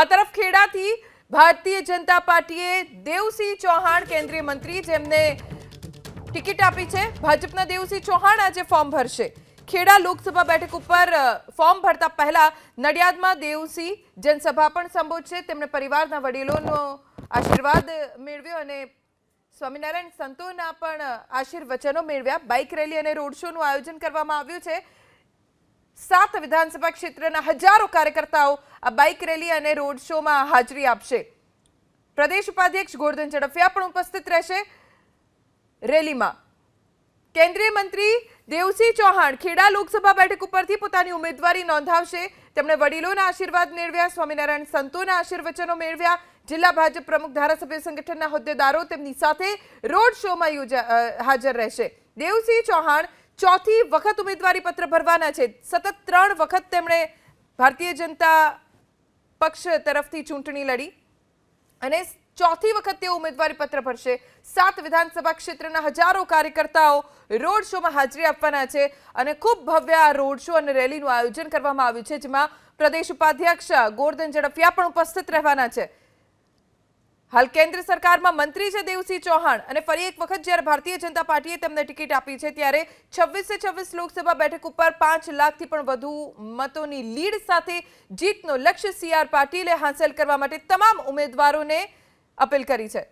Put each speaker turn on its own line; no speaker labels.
આ તરફ ખેડાથી ભારતીય જનતા પાર્ટીએ દેવસિંહ ચૌહાણ કેન્દ્રીય મંત્રી જેમને ટિકિટ આપી છે, ભાજપના દેવસિંહ ચૌહાણ આજે ફોર્મ ભરશે. ખેડા લોકસભા બેઠક ઉપર ફોર્મ ભરતા પહેલા નડિયાદમાં દેવસિંહ જનસભા પણ સંબોધશે. તેમણે પરિવારના વડીલોનો આશીર્વાદ મેળવ્યો અને સ્વામિનારાયણ સંતોના પણ આશીર્વચનો મેળવ્યા. બાઇક રેલી અને રોડ શોનું આયોજન કરવામાં આવ્યું છે. સાત વિધાનસભા ક્ષેત્રના હજારો કાર્યકર્તાઓ આ બાઇક રેલી અને રોડ શોમાં હાજરી આપશે. પ્રદેશ ઉપાધ્યક્ષ ગોરધન ઝડફિયા પણ ઉપસ્થિત રહેશે રેલીમાં. કેન્દ્રીય મંત્રી દેવસિંહ ચૌહાણ ખેડા લોકસભા બેઠક ઉપરથી પોતાની ઉમેદવારી નોંધાવશે. તેમણે વડીલોના આશીર્વાદ મેળવ્યા, સ્વામિનારાયણ સંતોના આશીર્વચનો મેળવ્યા. જિલ્લા ભાજપ પ્રમુખ ધારાસભ્ય સંગઠનના હોદ્દેદારો તેમની સાથે રોડ શોમાં હાજર રહેશે. દેવસિંહ ચૌહાણ ચોથી વખત ઉમેદવારી પત્ર ભરવાના છે. સતત ત્રણ વખત તેમણે ભારતીય જનતા પક્ષ તરફથી ચૂંટણી લડી અને ચોથી વખત તેઓ ઉમેદવારી પત્ર ભરશે. સાત વિધાનસભા ક્ષેત્રના હજારો કાર્યકર્તાઓ રોડ શોમાં હાજરી આપવાના છે અને ખૂબ ભવ્ય આ રોડ શો અને રેલીનું આયોજન કરવામાં આવ્યું છે, જેમાં પ્રદેશ ઉપાધ્યક્ષ ગોરધન ઝડફિયા પણ ઉપસ્થિત રહેવાના છે. હાલ કેન્દ્ર સરકારમાં મંત્રી છે દેવસિંહ ચૌહાણ અને ફરી એક વખત જ્યારે ભારતીય જનતા પાર્ટીએ તેમને ટિકિટ આપી છે ત્યારે છવ્વીસે છવ્વીસ લોકસભા બેઠક ઉપર પાંચ લાખથી પણ વધુ મતોની લીડ સાથે જીતનો લક્ષ્ય સી આર પાટીલે હાંસલ કરવા માટે તમામ ઉમેદવારોને અપીલ કરી છે.